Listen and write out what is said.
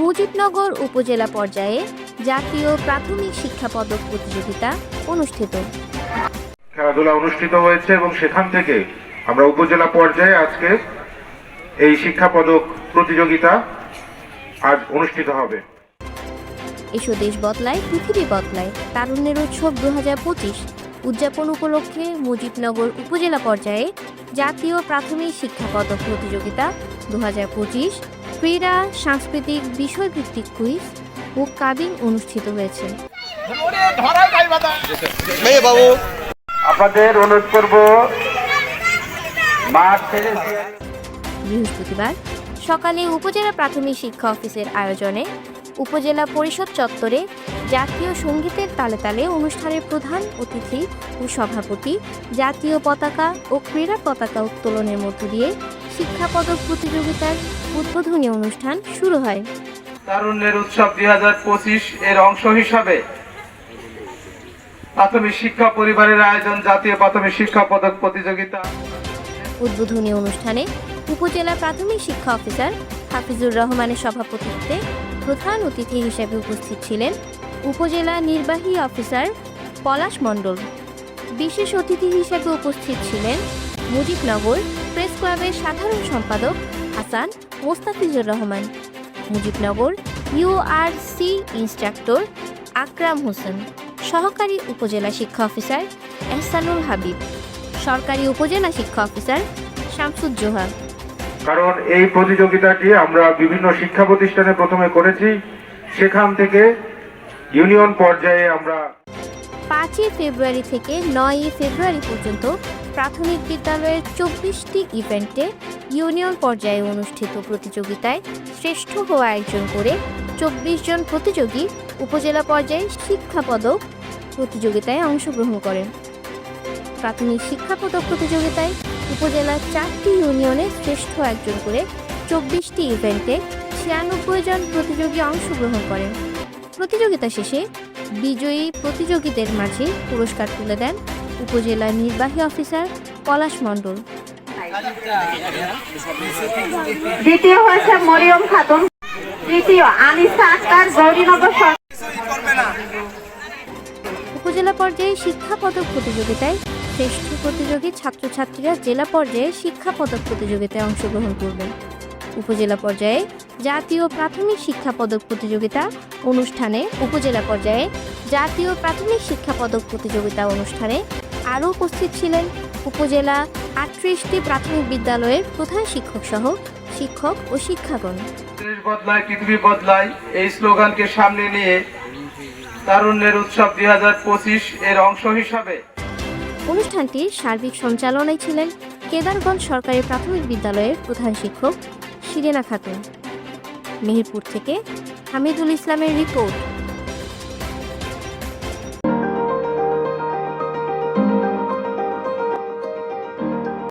মুজিবনগর উপজেলা পর্যায়ে জাতীয় প্রাথমিক শিক্ষা পদক প্রতিযোগিতা অনুষ্ঠিত। খেলাধুলা অনুষ্ঠিত হয়েছে এবং সেখান থেকে আমরা উপজেলা পর্যায়ে আজকে এই শিক্ষা পদক প্রতিযোগিতা আজ অনুষ্ঠিত হবে। এসো দেশ বদলায় পৃথিবী বদলায়। তারুণ্যের উৎসব দু হাজার পঁচিশ উদযাপন উপলক্ষে মুজিবনগর উপজেলা পর্যায়ে জাতীয় প্রাথমিক শিক্ষা পদক প্রতিযোগিতা দু হাজার পঁচিশ ক্রীড়া সাংস্কৃতিক বিষয়ভিত্তিক কুইজ ও কাবিন অনুষ্ঠিত হয়েছে। বাবু। আপনাদের অনুরোধ করব বৃহস্পতিবার সকালে উপজেলা প্রাথমিক শিক্ষা অফিসের আয়োজনে উপজেলা পরিষদ চত্বরে জাতীয় সঙ্গীতের তালে তালে অনুষ্ঠানের প্রধান অতিথি ও সভাপতি জাতীয় পতাকা ও ক্রীড়া পতাকা উত্তোলনের মধ্য দিয়ে শিক্ষা পদক প্রতিযোগিতার উদ্বোধনী অনুষ্ঠান শুরু হয়। তারুণ্যের উৎসব দুই হাজার পঁচিশ এর অংশ হিসাবে প্রাথমিক শিক্ষা পরিবারের আয়োজন জাতীয় প্রাথমিক শিক্ষা পদক প্রতিযোগিতা। উদ্বোধনী অনুষ্ঠানে উপজেলা প্রাথমিক শিক্ষা অফিসার হাফিজুর রহমানের সভাপতিত্বে প্রধান অতিথি হিসেবে উপস্থিত ছিলেন উপজেলা নির্বাহী অফিসার পলাশ মণ্ডল। বিশেষ অতিথি হিসেবে উপস্থিত ছিলেন মুজিবনগর প্রেস ক্লাবের সাধারণ সম্পাদক হাসান মোস্তাফিজুর রহমান মুজিবনগর ইউআরসি ইন্সট্রাক্টর আকরাম হোসেন সহকারী উপজেলা শিক্ষা অফিসার এহসানুল হাবিব সরকারি উপজেলা শিক্ষা অফিসার শামসুজ্জোহা কারণ এই প্রতিযোগিতাটি আমরা বিভিন্ন শিক্ষা প্রতিষ্ঠানে প্রথমে করেছি সেখান থেকে ইউনিয়ন পর্যায়ে আমরা পাঁচই ফেব্রুয়ারি থেকে নয়ই ফেব্রুয়ারি পর্যন্ত প্রাথমিক বিদ্যালয়ের চব্বিশটি ইভেন্টে ইউনিয়ন পর্যায়ে অনুষ্ঠিত প্রতিযোগিতায় শ্রেষ্ঠ হওয়া একজন করে চব্বিশ জন প্রতিযোগী উপজেলা পর্যায়ে শিক্ষা পদক প্রতিযোগিতায় অংশগ্রহণ করেন। প্রাথমিক শিক্ষা পদক প্রতিযোগিতায় উপজেলার চারটি ইউনিয়নে শ্রেষ্ঠ একজন করে চব্বিশটি ইভেন্টে ছিয়ানব্বই জন প্রতিযোগী অংশগ্রহণ করেন। প্রতিযোগিতা শেষে বিজয়ী প্রতিযোগীদের মাঝে পুরস্কার তুলে দেন উপজেলা নির্বাহী অফিসার পলাশ মণ্ডল। দ্বিতীয় হয়েছে মরিয়ম খাতুন। তৃতীয় আনিসা আক্তার গৌরীনগর উপজেলা পর্যায়ে শিক্ষা পদক প্রতিযোগিতায় শ্রেষ্ঠ প্রতিযোগী ছাত্রছাত্রীরা জেলা পর্যায়ে শিক্ষা পদক প্রতিযোগিতায় অংশগ্রহণ করবেন। উপজেলা পর্যায়ে জাতীয় প্রাথমিক শিক্ষা পদক প্রতিযোগিতা অনুষ্ঠানে উপজেলা পর্যায়ে জাতীয় প্রাথমিক শিক্ষা পদক প্রতিযোগিতা অনুষ্ঠানে আরও উপস্থিত ছিলেন উপজেলা আটত্রিশটি প্রাথমিক বিদ্যালয়ের প্রধান শিক্ষক সহ শিক্ষক ও শিক্ষাগণ। দেশ বদলায় পৃথিবী বদলায় এই স্লোগানকে সামনে নিয়ে তারুণ্যের উৎসব দুই হাজার পঁচিশ এর অংশ হিসাবে। অনুষ্ঠানটির সার্বিক সঞ্চালনায় ছিলেন কেদারগঞ্জ সরকারি প্রাথমিক বিদ্যালয়ের প্রধান শিক্ষক শিরেনা খাতুন। মেহেরপুর থেকে হামিদুল ইসলামের রিপোর্ট।